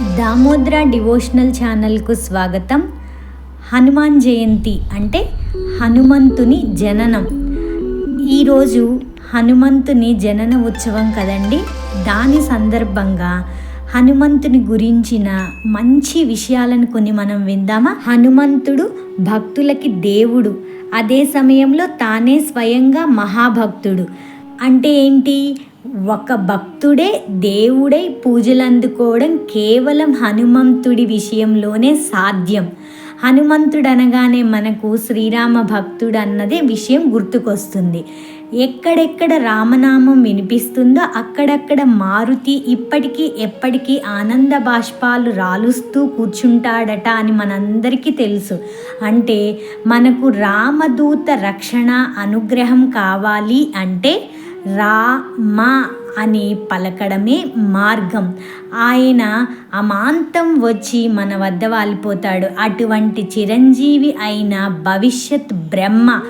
Damodra devotional ఛానల్కు స్వాగతం. హనుమాన్ జయంతి అంటే హనుమంతుని జననం. ఈరోజు హనుమంతుని జనన ఉత్సవం కదండి. దాని సందర్భంగా హనుమంతుని గురించిన మంచి విషయాలను కొన్ని మనం విందామా? హనుమంతుడు భక్తులకి దేవుడు. అదే సమయంలో తానే స్వయంగా మహాభక్తుడు. అంటే ఏంటి? ఒక భక్తుడే దేవుడై పూజలు అందుకోవడం కేవలం హనుమంతుడి విషయంలోనే సాధ్యం. హనుమంతుడు అనగానే మనకు శ్రీరామ భక్తుడు అన్నదే విషయం గుర్తుకొస్తుంది. ఎక్కడెక్కడ రామనామం వినిపిస్తుందో అక్కడక్కడ మారుతి ఇప్పటికీ ఎప్పటికీ ఆనంద బాష్పాలు రాలుస్తూ కూర్చుంటాడట అని మనందరికీ తెలుసు. అంటే మనకు రామదూత రక్షణ అనుగ్రహం కావాలి అంటే రా మా అని పలకడమే మార్గం. ఆయన అమాంతం వచ్చి మన వద్ద వాలిపోతాడు. అటువంటి చిరంజీవి అయిన భవిష్యత్ బ్రహ్మ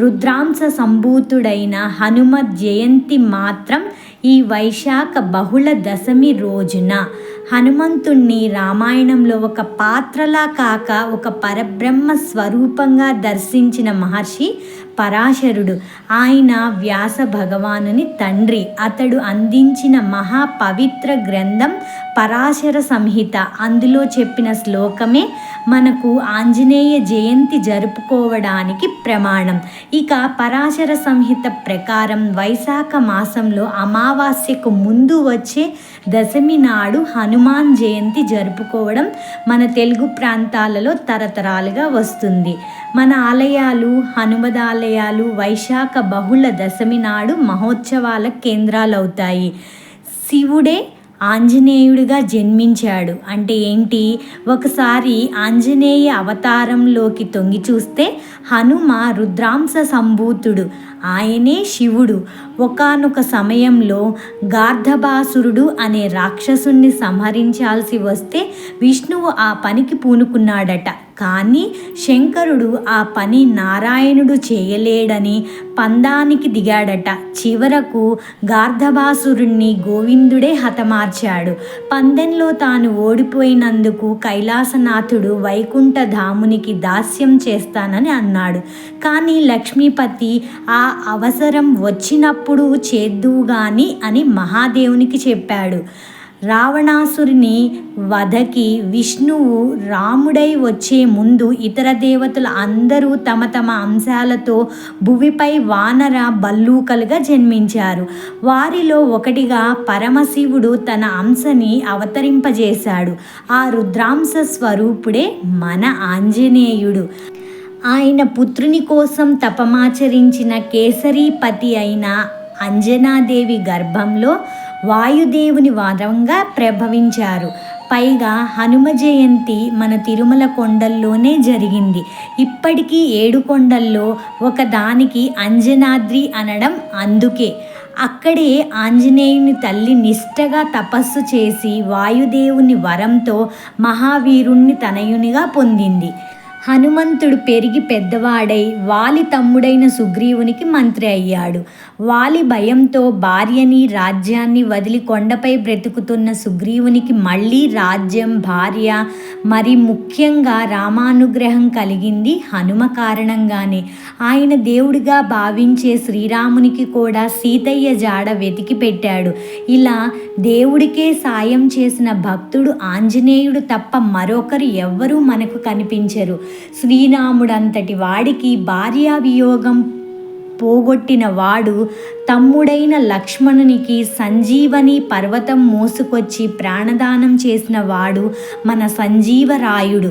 రుద్రాంశ సంభూతుడైన హనుమత్ జయంతి మాత్రం ఈ వైశాఖ బహుళ దశమి రోజున. హనుమంతుణ్ణి రామాయణంలో ఒక పాత్రలా కాక ఒక పరబ్రహ్మ స్వరూపంగా దర్శించిన మహర్షి పరాశరుడు. ఆయన వ్యాస భగవానుని తండ్రి. అతడు అందించిన మహా పవిత్ర గ్రంథం పరాశర సంహిత. అందులో చెప్పిన శ్లోకమే మనకు ఆంజనేయ జయంతి జరుపుకోవడానికి ప్రమాణం. ఇక పరాశర సంహిత ప్రకారం వైశాఖ మాసంలో అమావాస్యకు ముందు వచ్చే దశమి నాడు హనుమాన్ జయంతి జరుపుకోవడం మన తెలుగు ప్రాంతాలలో తరతరాలుగా వస్తుంది. మన ఆలయాలు హనుమదాలయాలు వైశాఖ బహుళ దశమి నాడు మహోత్సవాల కేంద్రాలవుతాయి. శివుడే ఆంజనేయుడిగా జన్మించాడు. అంటే ఏంటి? ఒకసారి ఆంజనేయ అవతారంలోకి తొంగి చూస్తే హనుమ రుద్రాంశ సంభూతుడు. ఆయనే శివుడు. ఒకనొక సమయంలో గార్ధబాసురుడు అనే రాక్షసుణ్ణి సంహరించాల్సి వస్తే విష్ణువు ఆ పనికి పూనుకున్నాడట. కానీ శంకరుడు ఆ పని నారాయణుడు చేయలేడని పందానికి దిగాడట. చివరకు గార్ధబాసురుణ్ణి గోవిందుడే హతమార్చాడు. పందెంలో తాను ఓడిపోయినందుకు కైలాసనాథుడు వైకుంఠధామునికి దాస్యం చేస్తానని అన్నాడు. కానీ లక్ష్మీపతి ఆ అవసరం వచ్చినప్పుడు చేద్దువు గాని అని మహాదేవునికి చెప్పాడు. రావణాసురుని వధకి విష్ణువు రాముడై వచ్చే ముందు ఇతర దేవతలు అందరూ తమ తమ అంశాలతో భువిపై వానర బల్లూకలుగా జన్మించారు. వారిలో ఒకటిగా పరమశివుడు తన అంశని అవతరింపజేశాడు. ఆ రుద్రాంశ స్వరూపుడే మన ఆంజనేయుడు. ఆయన పుత్రుని కోసం తపమాచరించిన కేసరీపతి అయిన అంజనాదేవి గర్భంలో వాయుదేవుని వరంగా ప్రభవించారు. పైగా హనుమ జయంతి మన తిరుమల కొండల్లోనే జరిగింది. ఇప్పటికీ ఏడు కొండల్లో ఒకదానికి అంజనాద్రి అనడం అందుకే. అక్కడే ఆంజనేయుని తల్లి నిష్టగా తపస్సు చేసి వాయుదేవుని వరంతో మహావీరుణ్ణి తనయునిగా పొందింది. హనుమంతుడు పెరిగి పెద్దవాడై వాలి తమ్ముడైన సుగ్రీవునికి మంత్రి అయ్యాడు. వాలి భయంతో భార్యని రాజ్యాన్ని వదిలి కొండపై బ్రతుకుతున్న సుగ్రీవునికి మళ్ళీ రాజ్యం భార్య మరి ముఖ్యంగా రామానుగ్రహం కలిగింది హనుమ కారణంగానే. ఆయన దేవుడిగా భావించే శ్రీరామునికి కూడా సీతయ్య జాడ వెతికి పెట్టాడు. ఇలా దేవుడికే సాయం చేసిన భక్తుడు ఆంజనేయుడు తప్ప మరొకరు ఎవ్వరూ మనకు కనిపించరు. శ్రీరాముడంతటి వాడికి భార్యా వియోగం పోగొట్టిన వాడు తమ్ముడైన లక్ష్మణునికి సంజీవని పర్వతం మోసుకొచ్చి ప్రాణదానం చేసిన వాడు మన సంజీవరాయుడు.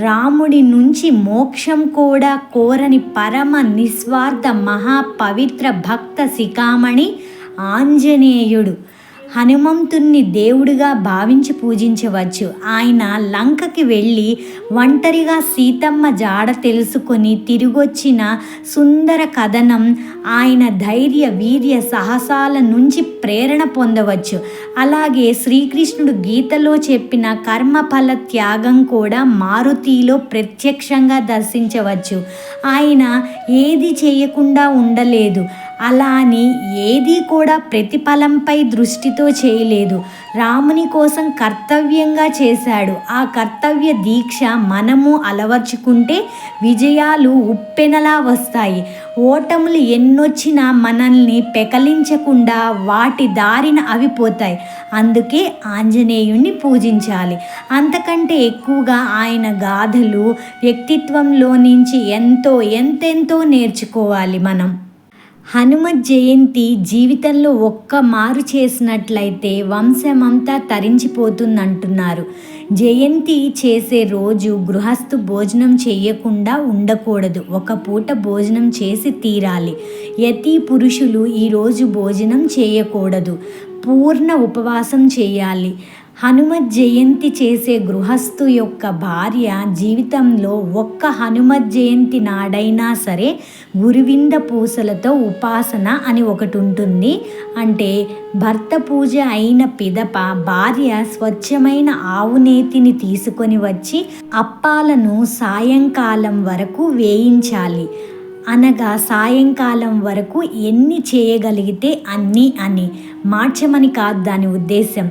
రాముడి నుంచి మోక్షం కూడా కోరని పరమ నిస్వార్థ మహాపవిత్ర భక్త శిఖామణి ఆంజనేయుడు. హనుమంతుణ్ణి దేవుడిగా భావించి పూజించవచ్చు. ఆయన లంకకి వెళ్ళి ఒంటరిగా సీతమ్మ జాడ తెలుసుకొని తిరిగొచ్చిన సుందర కథనం ఆయన ధైర్య వీర్య సాహసాల నుంచి ప్రేరణ పొందవచ్చు. అలాగే శ్రీకృష్ణుడు గీతలో చెప్పిన కర్మఫల త్యాగం కూడా మారుతిలో ప్రత్యక్షంగా దర్శించవచ్చు. ఆయన ఏది చేయకుండా ఉండలేదు. అలా అని ఏది కూడా ప్రతిఫలంపై దృష్టితో చేయలేదు. రాముని కోసం కర్తవ్యంగా చేశాడు. ఆ కర్తవ్య దీక్ష మనము అలవర్చుకుంటే విజయాలు ఉప్పెనలా వస్తాయి. ఓటములు ఎన్నొచ్చినా మనల్ని పెకలించకుండా వాటి దారిన అవి పోతాయి. అందుకే ఆంజనేయుణ్ణి పూజించాలి. అంతకంటే ఎక్కువగా ఆయన గాథలు వ్యక్తిత్వంలో నుంచి ఎంతో ఎంతెంతో నేర్చుకోవాలి మనం. హనుమత్ జయంతి జీవితంలో ఒక్క మారు చేసినట్లయితే వంశమంతా తరించిపోతుందంటున్నారు. జయంతి చేసే రోజు గృహస్థు భోజనం చేయకుండా ఉండకూడదు. ఒక పూట భోజనం చేసి తీరాలి. యతి పురుషులు ఈరోజు భోజనం చేయకూడదు. పూర్ణ ఉపవాసం చేయాలి. హనుమత్ జయంతి చేసే గృహస్థు యొక్క భార్య జీవితంలో ఒక్క హనుమత్ జయంతి నాడైనా సరే గురువింద పూసలతో ఉపాసన అని ఒకటి ఉంటుంది అంటే భర్త పూజ అయిన పిదప భార్య స్వచ్ఛమైన ఆవునేతిని తీసుకొని వచ్చి అప్పాలను సాయంకాలం వరకు వేయించాలి. అనగా సాయంకాలం వరకు ఎన్ని చేయగలిగితే అన్నీ అని. మార్చమని కాదు దాని ఉద్దేశం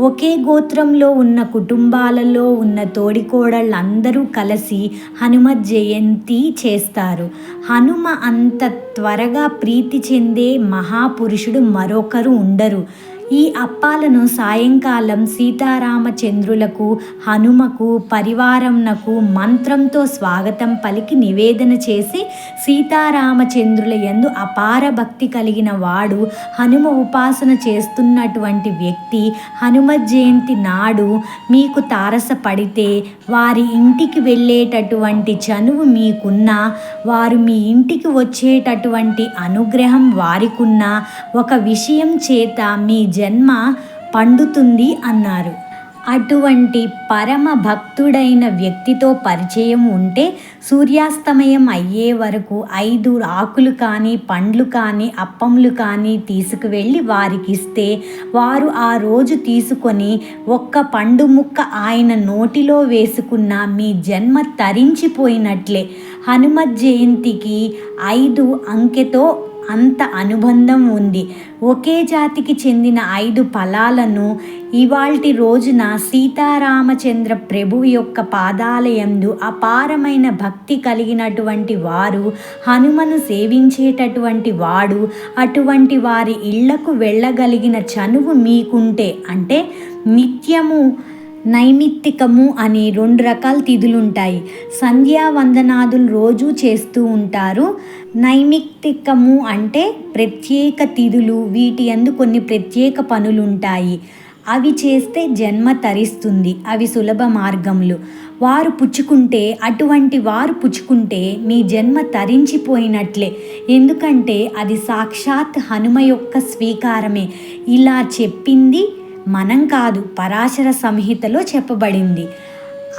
ఒకే గోత్రంలో ఉన్న కుటుంబాలలో ఉన్న తోడికోడళ్ళందరూ కలిసి హనుమ జయంతి చేస్తారు. హనుమ అంత త్వరగా ప్రీతి చెందే మహాపురుషుడు మరొకరు ఉండరు. ఈ అప్పాలను సాయంకాలం సీతారామచంద్రులకు హనుమకు పరివారంనకు మంత్రంతో స్వాగతం పలికి నివేదన చేసి సీతారామచంద్రుల యందు అపార భక్తి కలిగిన వాడు హనుమ ఉపాసన చేస్తున్నటువంటి వ్యక్తి హనుమ జయంతి నాడు మీకు తారసపడితే వారి ఇంటికి వెళ్ళేటటువంటి చనువు మీకున్నా వారు మీ ఇంటికి వచ్చేటటువంటి అనుగ్రహం వారికున్న ఒక విషయం చేత మీ జన్మ పండుతుంది అన్నారు. అటువంటి పరమ భక్తుడైన వ్యక్తితో పరిచయం ఉంటే సూర్యాస్తమయం అయ్యే వరకు ఐదు ఆకులు కానీ పండ్లు కానీ అప్పములు కానీ తీసుకువెళ్ళి వారికిస్తే వారు ఆ రోజు తీసుకొని ఒక్క పండు ముక్క ఆయన నోటిలో వేసుకున్న మీ జన్మ తరించిపోయినట్లే. హనుమత్ జయంతికి ఐదు అంకెతో అంత అనుబంధం ఉంది. ఒకే జాతికి చెందిన ఐదు ఫలాలను ఇవాల్టి రోజున సీతారామచంద్ర ప్రభు యొక్క పాదాలయందు అపారమైన భక్తి కలిగినటువంటి వారు హనుమను సేవించేటటువంటి వాడు అటువంటి వారి ఇళ్ళకు వెళ్ళగలిగిన చనువు మీకుంటే అంటే నిత్యము నైమిత్తికము అని రెండు రకాల తిథులుంటాయి. సంధ్యావందనాదులు రోజు చేస్తూ ఉంటారు. నైమిత్తికము అంటే ప్రత్యేక తిథులు వీటి అందు కొన్ని ప్రత్యేక పనులుంటాయి. అవి చేస్తే జన్మ తరిస్తుంది. అవి సులభ మార్గములు. వారు పుచ్చుకుంటే అటువంటి వారు పుచ్చుకుంటే మీ జన్మ తరించిపోయినట్లే. ఎందుకంటే అది సాక్షాత్ హనుమ యొక్క స్వీకారమే. ఇలా చెప్పింది మనం కాదు పరాశర సంహితలో చెప్పబడింది.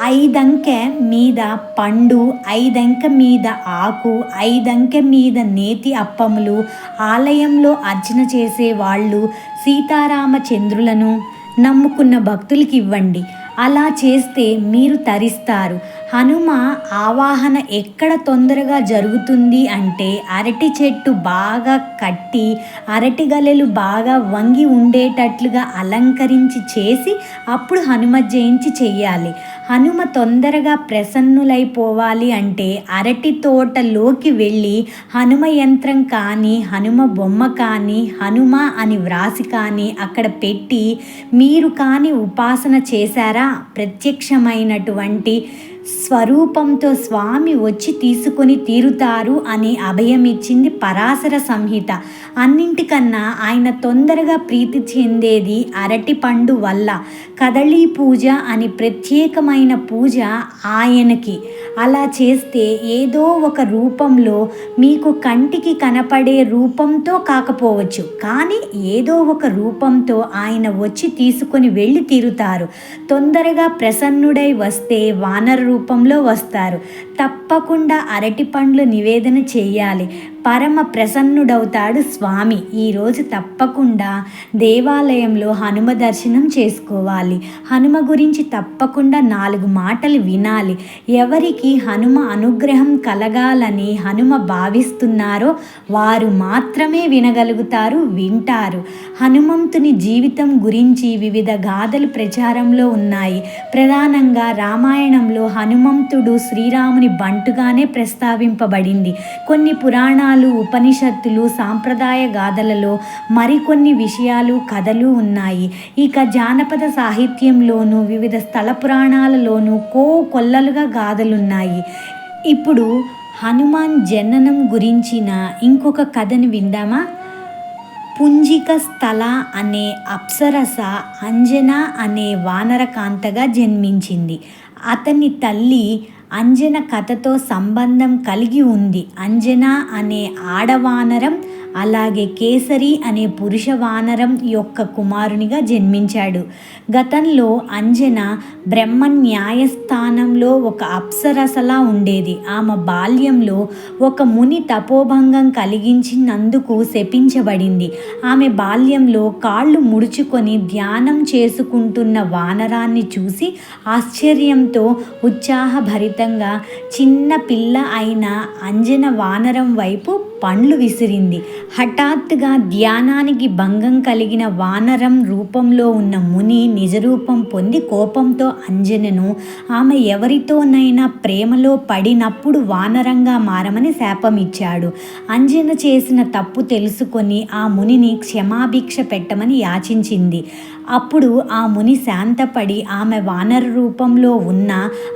ఐదంకె మీద పండు ఐదంకె మీద ఆకు ఐదంకె మీద నేతి అప్పములు ఆలయంలో అర్చన చేసే వాళ్ళు సీతారామచంద్రులను నమ్ముకున్న భక్తులకి ఇవ్వండి. అలా చేస్తే మీరు తరిస్తారు. హనుమ ఆవాహన ఎక్కడ తొందరగా జరుగుతుంది అంటే అరటి చెట్టు బాగా కట్టి అరటి గలెలు బాగా వంగి ఉండేటట్లుగా అలంకరించి చేసి అప్పుడు హనుమ జయించి చెయ్యాలి. హనుమ తొందరగా ప్రసన్నులైపోవాలి అంటే అరటి తోటలోకి వెళ్ళి హనుమ యంత్రం కానీ హనుమ బొమ్మ కానీ హనుమ అని వ్రాసి కానీ అక్కడ పెట్టి మీరు కానీ ఉపాసన చేశారా? ప్రత్యక్షమైనటువంటి స్వరూపంతో స్వామి వచ్చి తీసుకొని తీరుతారు అని అభయమిచ్చింది పరాశర సంహిత. అన్నింటికన్నా ఆయన తొందరగా ప్రీతి చెందేది అరటి పండు వల్ల. కదళీ పూజ అని ప్రత్యేకమైన పూజ ఆయనకి. అలా చేస్తే ఏదో ఒక రూపంలో మీకు కంటికి కనపడే రూపంతో కాకపోవచ్చు. కానీ ఏదో ఒక రూపంతో ఆయన వచ్చి తీసుకొని వెళ్ళి తీరుతారు. తొందరగా ప్రసన్నుడై వస్తే వానరు రూపంలో వస్తారు. తప్పకుండా అరటి పండ్లు నివేదన చేయాలి. పరమ ప్రసన్నుడవుతాడు స్వామి. ఈరోజు తప్పకుండా దేవాలయంలో హనుమ దర్శనం చేసుకోవాలి. హనుమ గురించి తప్పకుండా నాలుగు మాటలు వినాలి. ఎవరికి హనుమ అనుగ్రహం కలగాలని హనుమ భావిస్తున్నారో వారు మాత్రమే వినగలుగుతారు వింటారు. హనుమంతుని జీవితం గురించి వివిధ గాథలు ప్రచారంలో ఉన్నాయి. ప్రధానంగా రామాయణంలో హనుమంతుడు శ్రీరాముని బంటుగానే ప్రస్తావింపబడింది. కొన్ని పురాణాలు ఉపనిషత్తులు సాంప్రదాయ గాథలలో మరికొన్ని విషయాలు కథలు ఉన్నాయి. ఇక జానపద సాహిత్యంలోనూ వివిధ స్థల పురాణాలలోనూ కో కొల్లలుగా గాథలున్నాయి. ఇప్పుడు హనుమాన్ జననం గురించిన ఇంకొక కథను విందామా? పుంజిక స్థల అనే అప్సరస అంజన అనే వానరకాంతగా జన్మించింది. అతని తల్లి అంజన కథతో సంబంధం కలిగి ఉంది. అంజన అనే ఆడవానరం అలాగే కేసరి అనే పురుష వానరం యొక్క కుమారునిగా జన్మించాడు. గతంలో అంజన బ్రహ్మ న్యాయస్థానంలో ఒక అప్సరసలా ఉండేది. ఆమె బాల్యంలో ఒక ముని తపోభంగం కలిగించినందుకు శపించబడింది. ఆమె బాల్యంలో కాళ్ళు ముడుచుకొని ధ్యానం చేసుకుంటున్న వానరాన్ని చూసి ఆశ్చర్యంతో ఉత్సాహభరితంగా చిన్న పిల్ల అయిన అంజన వానరం వైపు పండ్లు విసిరింది. హఠాత్తుగా ధ్యానానికి భంగం కలిగిన వానరం రూపంలో ఉన్న ముని నిజరూపం పొంది కోపంతో అంజనను ఆమె ఎవరితోనైనా ప్రేమలో పడినప్పుడు వానరంగా మారమని శాపమిచ్చాడు. అంజన చేసిన తప్పు తెలుసుకొని ఆ మునిని క్షమాభిక్ష పెట్టమని యాచించింది. అప్పుడు ఆ ముని శాంతపడి ఆమె వానర రూపంలో ఉన్న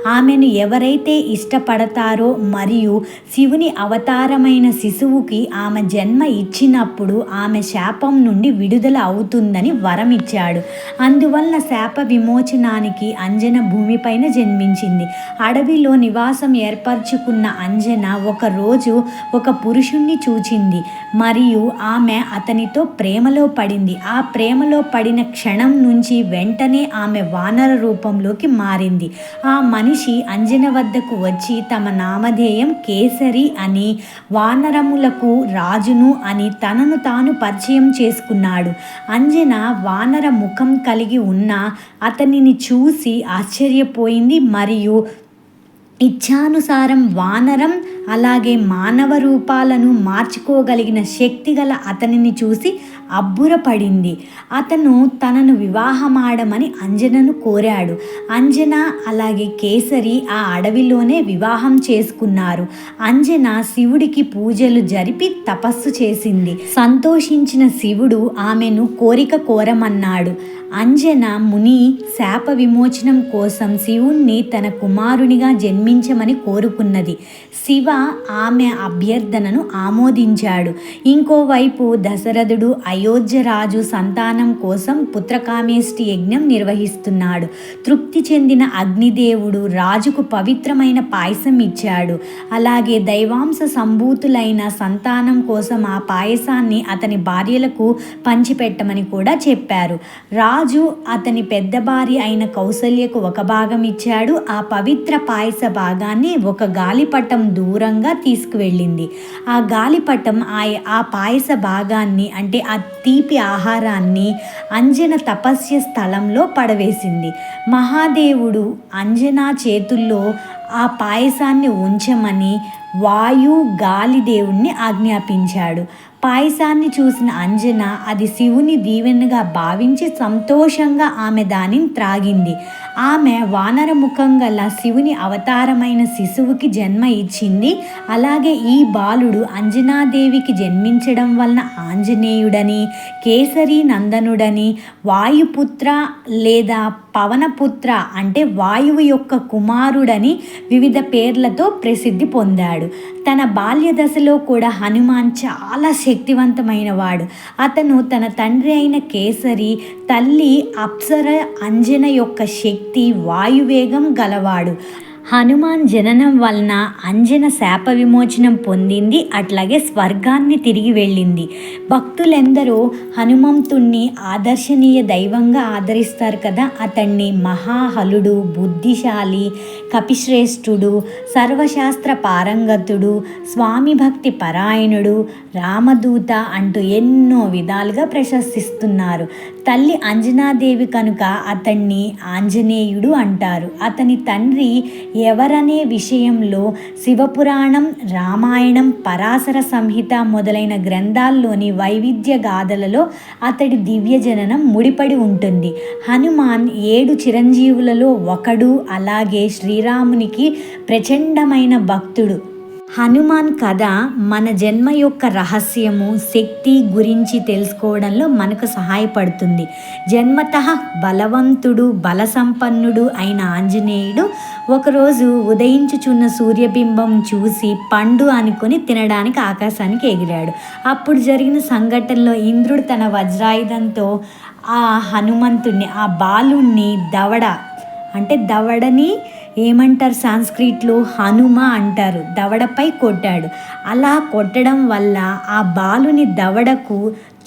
ఆమెను ఎవరైతే ఇష్టపడతారో మరియు శివుని అవతారమైన శిశువు విష్ణువుకి ఆమె జన్మ ఇచ్చినప్పుడు ఆమె శాపం నుండి విడుదల అవుతుందని వరం ఇచ్చాడు అందువలన శాప విమోచనానికి అంజన భూమిపైన జన్మించింది. అడవిలో నివాసం ఏర్పరచుకున్న అంజన ఒకరోజు ఒక పురుషుణ్ణి చూచింది. మరియు ఆమె అతనితో ప్రేమలో పడింది. ఆ ప్రేమలో పడిన క్షణం నుంచి వెంటనే ఆమె వానర రూపంలోకి మారింది. ఆ మనిషి అంజన వద్దకు వచ్చి తమ నామధేయం కేసరి అని వానరముల వానరులకు రాజును అని తనను తాను పరిచయం చేసుకున్నాడు. అంజన వానర ముఖం కలిగి ఉన్న అతనిని చూసి ఆశ్చర్యపోయింది మరియు ఇచ్ఛానుసారం వానరం అలాగే మానవ రూపాలను మార్చుకోగలిగిన శక్తి గల అతనిని చూసి అబ్బురపడింది. అతను తనను వివాహమాడమని అంజనను కోరాడు. అంజన అలాగే కేసరి ఆ అడవిలోనే వివాహం చేసుకున్నారు. అంజన శివుడికి పూజలు జరిపి తపస్సు చేసింది. సంతోషించిన శివుడు ఆమెను కోరిక కోరమన్నాడు. అంజన ముని శాప విమోచనం కోసం శివుణ్ణి తన కుమారునిగా జన్మించమని కోరుకున్నది. శివ ఆమె అభ్యర్థనను ఆమోదించాడు. ఇంకోవైపు దశరథుడు అయోధ్య రాజు సంతానం కోసం పుత్రకామేష్టి యజ్ఞం నిర్వహిస్తున్నాడు. తృప్తి చెందిన అగ్నిదేవుడు రాజుకు పవిత్రమైన పాయసం ఇచ్చాడు. అలాగే దైవాంశ సంభూతులైన సంతానం కోసం ఆ పాయసాన్ని అతని భార్యలకు పంచిపెట్టమని కూడా చెప్పారు. రాజు అతని పెద్ద భార్య అయిన కౌసల్యకు ఒక భాగం ఇచ్చాడు. ఆ పవిత్ర పాయస భాగాన్ని ఒక గాలిపటం దూరంగా తీసుకువెళ్ళింది. ఆ గాలిపటం ఆ ఆ పాయస భాగాన్ని అంటే ఆ తీపి ఆహారాన్ని అంజన తపస్య స్థలంలో పడవేసింది. మహాదేవుడు అంజనా చేతుల్లో ఆ పాయసాన్ని ఉంచమని వాయు గాలి దేవుణ్ణి ఆజ్ఞాపించాడు. పాయసాన్ని చూసిన అంజన అది శివుని దీవెనగా భావించి సంతోషంగా ఆమె దానిని త్రాగింది. ఆమె వానర ముఖం గల శివుని అవతారమైన శిశువుకి జన్మ ఇచ్చింది. అలాగే ఈ బాలుడు అంజనాదేవికి జన్మించడం వలన ఆంజనేయుడని కేసరి నందనుడని వాయుపుత్ర లేదా పవనపుత్ర అంటే వాయువు యొక్క కుమారుడని వివిధ పేర్లతో ప్రసిద్ధి పొందాడు. తన బాల్య దశలో కూడా హనుమాన్ చాలా శక్తివంతమైన వాడు అతను తన తండ్రి అయిన కేసరి తల్లి అప్సర అంజన యొక్క శక్తి వాయువేగం గలవాడు. హనుమాన్ జననం వలన అంజన శాప విమోచనం పొందింది అట్లాగే స్వర్గాన్ని తిరిగి వెళ్ళింది. భక్తులెందరో హనుమంతుణ్ణి ఆదర్శనీయ దైవంగా ఆదరిస్తారు కదా అతన్ని మహాహలుడు బుద్ధిశాలి కపిశ్రేష్ఠుడు సర్వశాస్త్ర పారంగతుడు స్వామి భక్తి పరాయణుడు రామదూత అంటూ ఎన్నో విధాలుగా ప్రశంసిస్తున్నారు తల్లి అంజనాదేవి కనుక అతన్ని ఆంజనేయుడు అంటారు. అతని తండ్రి ఎవరనే విషయంలో శివపురాణం రామాయణం పరాశర సంహిత మొదలైన గ్రంథాల్లోని వైవిధ్య గాథలలో అతడి దివ్య జననం ముడిపడి ఉంటుంది. హనుమాన్ ఏడు చిరంజీవులలో ఒకడు అలాగే శ్రీరామునికి ప్రచండమైన భక్తుడు. హనుమాన్ కథ మన జన్మ యొక్క రహస్యము శక్తి గురించి తెలుసుకోవడంలో మనకు సహాయపడుతుంది. జన్మత బలవంతుడు బలసంపన్నుడు అయిన ఆంజనేయుడు ఒకరోజు ఉదయించుచున్న సూర్యబింబం చూసి పండు అనుకుని తినడానికి ఆకాశానికి ఎగిరాడు. అప్పుడు జరిగిన సంఘటనలో ఇంద్రుడు తన వజ్రాయుధంతో ఆ హనుమంతుణ్ణి ఆ బాలుణ్ణి దవడ అంటే దవడని ఏమంటారు సాంస్క్రిట్లో? హనుమ అంటారు. దవడపై కొట్టాడు. అలా కొట్టడం వల్ల ఆ బాలుని దవడకు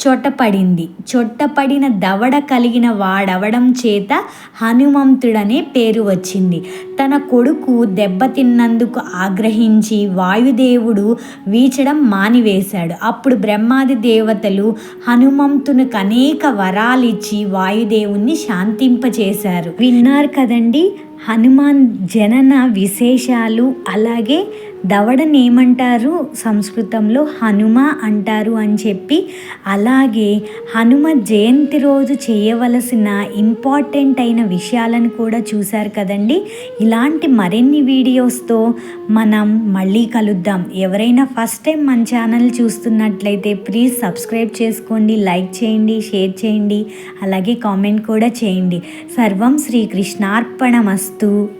చొట్టపడింది చొట్టపడిన దవడ కలిగిన వాడవడం చేత హనుమంతుడనే పేరు వచ్చింది. తన కొడుకు దెబ్బతిన్నందుకు ఆగ్రహించి వాయుదేవుడు వీచడం మానివేశాడు. అప్పుడు బ్రహ్మాది దేవతలు హనుమంతునికి అనేక వరాలిచ్చి వాయుదేవుణ్ణి శాంతింపచేశారు. విన్నారు కదండి? హనుమాన్ జనన విశేషాలు అలాగే దవడని ఏమంటారు సంస్కృతంలో హనుమ అంటారు అని చెప్పి. అలాగే హనుమ జయంతి రోజు చేయవలసిన ఇంపార్టెంట్ అయిన విషయాలను కూడా చూశారు కదండి. ఇలాంటి మరిన్ని వీడియోస్తో మనం మళ్ళీ కలుద్దాం. ఎవరైనా ఫస్ట్ టైం మన ఛానల్ చూస్తున్నట్లయితే ప్లీజ్ సబ్స్క్రైబ్ చేసుకోండి లైక్ చేయండి షేర్ చేయండి అలాగే కామెంట్ కూడా చేయండి. సర్వం శ్రీకృష్ణార్పణమస్తు.